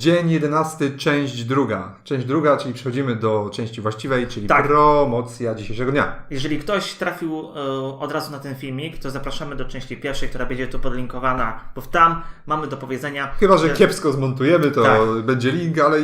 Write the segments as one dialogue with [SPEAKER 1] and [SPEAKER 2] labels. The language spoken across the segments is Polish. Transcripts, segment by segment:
[SPEAKER 1] Dzień 11, część druga. Część druga, czyli przechodzimy do części właściwej, czyli
[SPEAKER 2] Tak.
[SPEAKER 1] promocja dzisiejszego dnia.
[SPEAKER 2] Jeżeli ktoś trafił e, od razu na ten filmik, to zapraszamy do części pierwszej, która będzie tu podlinkowana, bo tam mamy do powiedzenia.
[SPEAKER 1] Chyba, że
[SPEAKER 2] że-
[SPEAKER 1] kiepsko zmontujemy, to
[SPEAKER 2] Tak.
[SPEAKER 1] będzie link, ale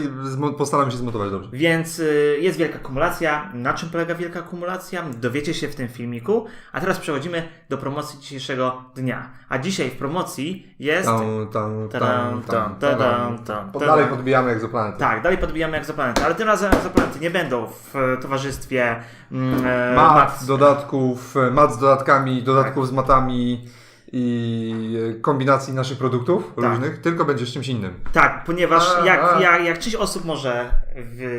[SPEAKER 1] postaram się zmontować dobrze.
[SPEAKER 2] Więc y, jest wielka kumulacja. Na czym polega wielka kumulacja? Dowiecie się w tym filmiku. A teraz przechodzimy do promocji dzisiejszego dnia. A dzisiaj w promocji jest.
[SPEAKER 1] Tam, tam, tam, tam,
[SPEAKER 2] tam,
[SPEAKER 1] tam.
[SPEAKER 2] tam,
[SPEAKER 1] Pod-
[SPEAKER 2] tadam.
[SPEAKER 1] Dalej podbijamy egzoplanety.
[SPEAKER 2] Tak, dalej podbijamy egzoplanety, ale tym razem egzoplanety nie będą w e, towarzystwie mm, e,
[SPEAKER 1] Mat,
[SPEAKER 2] mat.
[SPEAKER 1] dodatków, mat z dodatkami, dodatków
[SPEAKER 2] Tak.
[SPEAKER 1] z matami i e, kombinacji naszych produktów
[SPEAKER 2] Tak.
[SPEAKER 1] różnych, tylko będzie z czymś innym.
[SPEAKER 2] Tak, ponieważ
[SPEAKER 1] A,
[SPEAKER 2] jak,
[SPEAKER 1] a.
[SPEAKER 2] jak, jak część osób może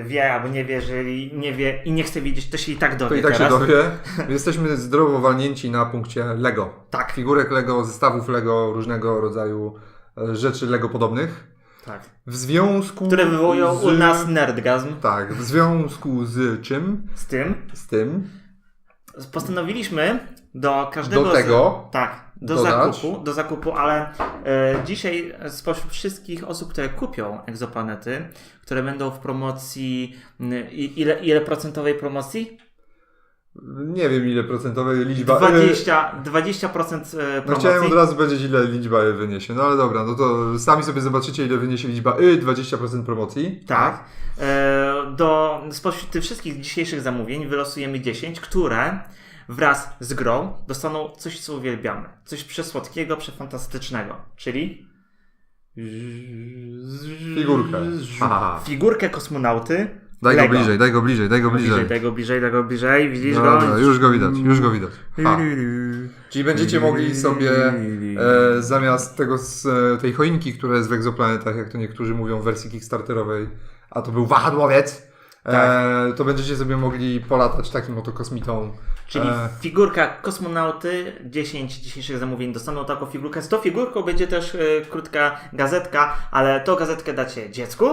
[SPEAKER 2] wie albo nie wie, jeżeli nie wie i nie chce wiedzieć, to się i tak dowie
[SPEAKER 1] To i tak
[SPEAKER 2] teraz.
[SPEAKER 1] się dowie. Jesteśmy zdrowo walnięci na punkcie Lego.
[SPEAKER 2] Tak,
[SPEAKER 1] Figurek Lego, zestawów Lego, różnego rodzaju e, rzeczy Lego podobnych.
[SPEAKER 2] Tak.
[SPEAKER 1] W związku
[SPEAKER 2] Które wywołują
[SPEAKER 1] z...
[SPEAKER 2] u nas nerdgazm.
[SPEAKER 1] Tak, w związku z czym?
[SPEAKER 2] Z tym
[SPEAKER 1] Z tym.
[SPEAKER 2] postanowiliśmy do każdego
[SPEAKER 1] Do tego
[SPEAKER 2] z, tak, do
[SPEAKER 1] dodać.
[SPEAKER 2] zakupu, do zakupu, ale e, dzisiaj spośród wszystkich osób, które kupią egzoplanety, które będą w promocji, i- ile, ile procentowej promocji?
[SPEAKER 1] Nie wiem ile procentowej liczba.
[SPEAKER 2] 20, 20% e,
[SPEAKER 1] No
[SPEAKER 2] promocji.
[SPEAKER 1] chciałem od razu powiedzieć ile liczba Y wyniesie. No ale dobra, no to sami sobie zobaczycie ile wyniesie liczba Y, 20% promocji.
[SPEAKER 2] Tak. E, Do, spośród tych wszystkich dzisiejszych zamówień wylosujemy 10, które wraz z grą dostaną coś, co uwielbiamy. Coś przesłodkiego, przefantastycznego. Czyli...
[SPEAKER 1] Figurkę. Aha.
[SPEAKER 2] Figurkę kosmonauty.
[SPEAKER 1] Daj go
[SPEAKER 2] Lego.
[SPEAKER 1] bliżej, daj go bliżej, daj go bliżej.
[SPEAKER 2] Bliżej, tego bliżej, tego bliżej. Widzisz
[SPEAKER 1] Dobra,
[SPEAKER 2] go?
[SPEAKER 1] już go widać, już go widać. Ha. Czyli będziecie mogli sobie e, zamiast tego z, e, tej choinki, która jest w egzoplanetach, jak to niektórzy mówią w wersji kickstarterowej, a to był wahadłowiec, e, to będziecie sobie mogli polatać takim oto kosmitą.
[SPEAKER 2] Czyli
[SPEAKER 1] E,
[SPEAKER 2] figurka kosmonauty, 10 dzisiejszych zamówień dostaną taką figurkę. Z tą figurką będzie też e, krótka gazetka, ale tą gazetkę dacie dziecku,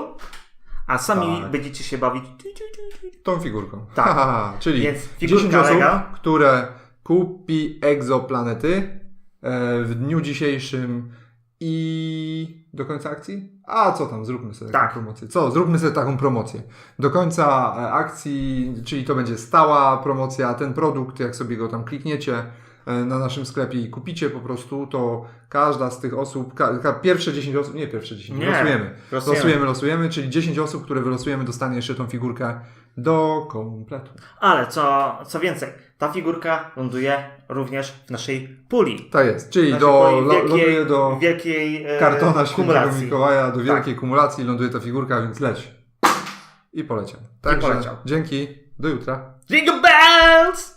[SPEAKER 2] a sami
[SPEAKER 1] Tak.
[SPEAKER 2] będziecie się bawić.
[SPEAKER 1] tą figurką.
[SPEAKER 2] Tak.
[SPEAKER 1] Czyli
[SPEAKER 2] Więc figurka
[SPEAKER 1] 10 osób,
[SPEAKER 2] Lego.
[SPEAKER 1] które kupi egzoplanety e, w dniu dzisiejszym i do końca akcji? A co tam, zróbmy sobie taką
[SPEAKER 2] Tak.
[SPEAKER 1] promocję. Co, zróbmy sobie taką promocję. Do końca e, akcji, czyli to będzie stała promocja, ten produkt, jak sobie go tam klikniecie na naszym sklepie i kupicie po prostu, to każda z tych osób, ka, pierwsze 10 osób, nie pierwsze 10,
[SPEAKER 2] Nie,
[SPEAKER 1] losujemy.
[SPEAKER 2] losujemy.
[SPEAKER 1] Losujemy, losujemy, czyli 10 osób, które wylosujemy, dostanie jeszcze tą figurkę do kompletu.
[SPEAKER 2] Ale co, co więcej, ta figurka ląduje również w naszej puli.
[SPEAKER 1] Tak jest, czyli
[SPEAKER 2] Naszej
[SPEAKER 1] do, lo, ląduje do
[SPEAKER 2] wielkiej e,
[SPEAKER 1] kartona świętego. Mikołaja, do
[SPEAKER 2] Tak.
[SPEAKER 1] wielkiej kumulacji ląduje ta figurka, więc leć. I poleciał. Także
[SPEAKER 2] poleciał.
[SPEAKER 1] dzięki, do jutra.
[SPEAKER 2] Jingle bells!